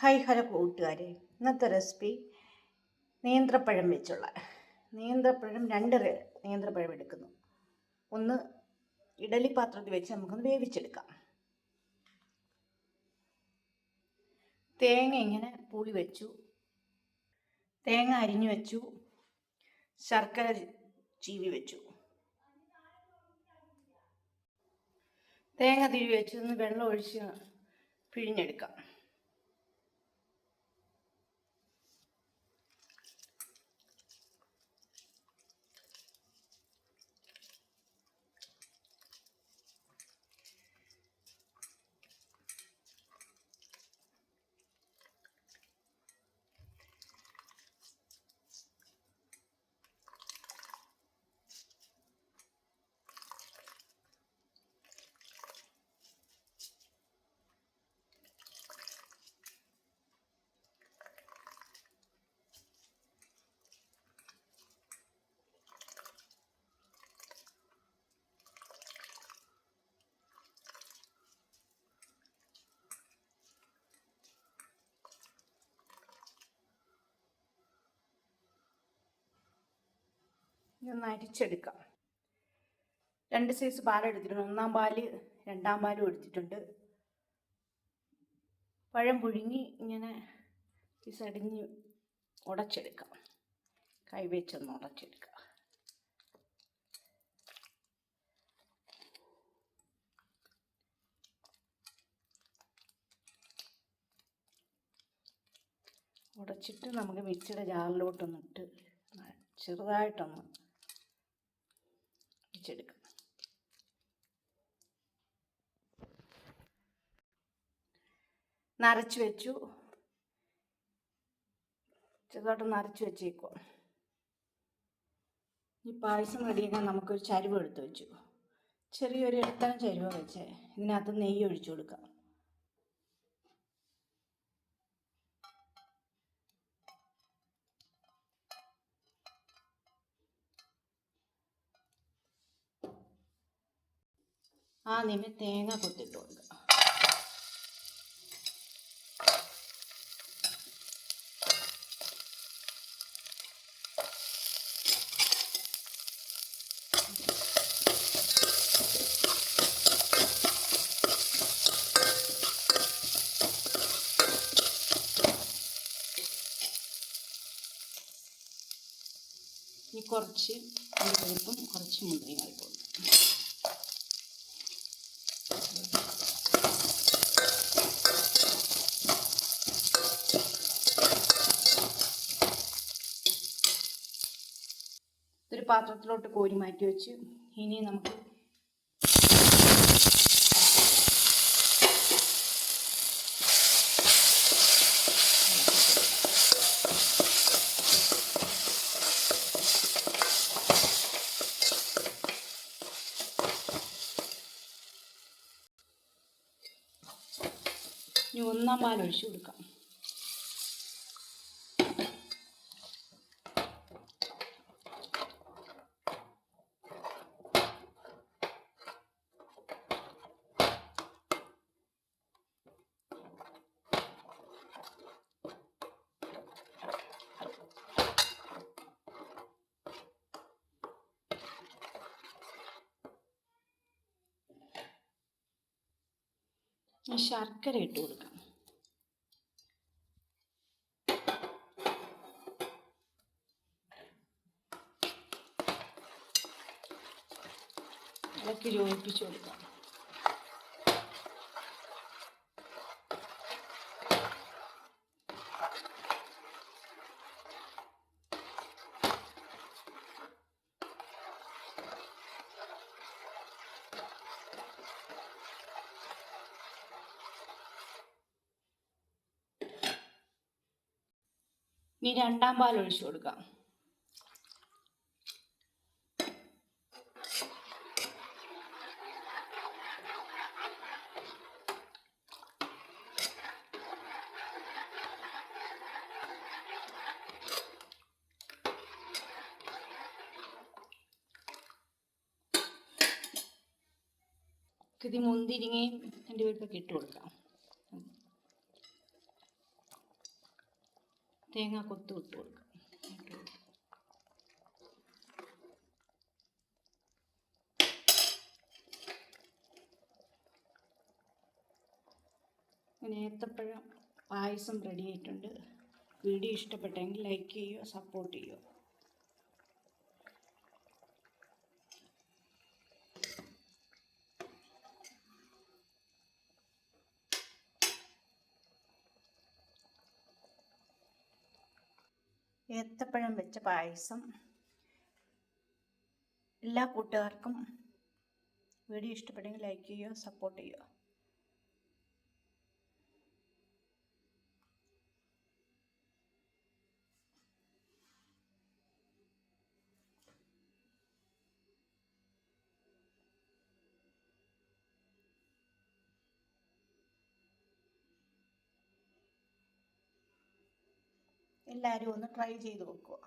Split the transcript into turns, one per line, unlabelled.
Hi hello കൂട്ടുകാരെ ഇന്നത്തെ recipe നേന്ത്രപ്പഴം വെച്ചുള്ള നേന്ത്രപ്പഴം രണ്ട് നേന്ത്രപ്പഴം എടുക്കുന്നു. ഒന്ന് ഇഡലി പാത്രത്തിൽ വെച്ച് നമുക്കൊന്ന് വേവിച്ചെടുക്കാം. തേങ്ങ ഇങ്ങനെ പുളി വെച്ചു തേങ്ങ അരിഞ്ഞു വെച്ചു ശർക്കര ചീവി വെച്ചു. തേങ്ങ തിരി വെച്ച് വെള്ളം ഒഴിച്ച് പിഴിഞ്ഞെടുക്കാം. ഇതൊന്ന് രണ്ട് സൈസ് പാലെടുത്തിട്ടുണ്ട് ഒന്നാം പാൽ രണ്ടാം പാലും എടുത്തിട്ടുണ്ട്. പഴം പുഴുങ്ങി ഇങ്ങനെ സടിഞ്ഞ് ഉടച്ചെടുക്കാം. കൈ വെച്ചൊന്ന് ഉടച്ചെടുക്കാം. ഉടച്ചിട്ട് നമുക്ക് മിക്സിയുടെ ജാറിലോട്ടൊന്നിട്ട് ചെറുതായിട്ടൊന്ന് നരച്ച് വെച്ചു. ചെറുതായിട്ട് നരച്ച് വെച്ചേക്കോ. ഈ പായസം റെഡിയാക്കാൻ നമുക്കൊരു ചരുവ് എടുത്ത് വെച്ചു. ചെറിയൊരു ഇടത്തരം ചരുവ വെച്ചേ. ഇതിനകത്ത് നെയ്യ് ഒഴിച്ചു കൊടുക്കാം. ആ നിമ തേങ്ങ കൊത്തിട്ട് കൊടുക്കുക ഇനി കുറച്ച് പരിപ്പും കുറച്ച് മുന്തിരിയും കഴിക്കും ഒരു പാത്രത്തിലോട്ട് കോരി മാറ്റി വെച്ച് ഇനി നമുക്ക് ഒന്നാം പാൽ ഒഴിച്ചു കൊടുക്കാം. ശർക്കര ഇട്ട് കൊടുക്കാം. ഇളക്കി യോജിപ്പിച്ച് കൊടുക്കാം. ഇനി രണ്ടാം പാൽ ഒഴിച്ചു കൊടുക്കാം. ഇത് മുന്തിരിങ്ങയും എന്റെ പേർക്കൊക്കെ ഇട്ട് കൊടുക്കാം. തേങ്ങ കൊത്തു ഇട്ട് കൊടുക്കാം. നേത്തപ്പഴം പായസം റെഡി ആയിട്ടുണ്ട്. വീഡിയോ ഇഷ്ടപ്പെട്ടെങ്കിൽ ലൈക്ക് ചെയ്യുക സപ്പോർട്ട് ചെയ്യുക. ഏത്തപ്പഴം വെച്ച പായസം. എല്ലാ കൂട്ടുകാർക്കും വീഡിയോ ഇഷ്ടപ്പെട്ടെങ്കിൽ ലൈക്ക് ചെയ്യുക സപ്പോർട്ട് ചെയ്യുക എല്ലാവരും ഒന്ന് ട്രൈ ചെയ്ത് നോക്കുക.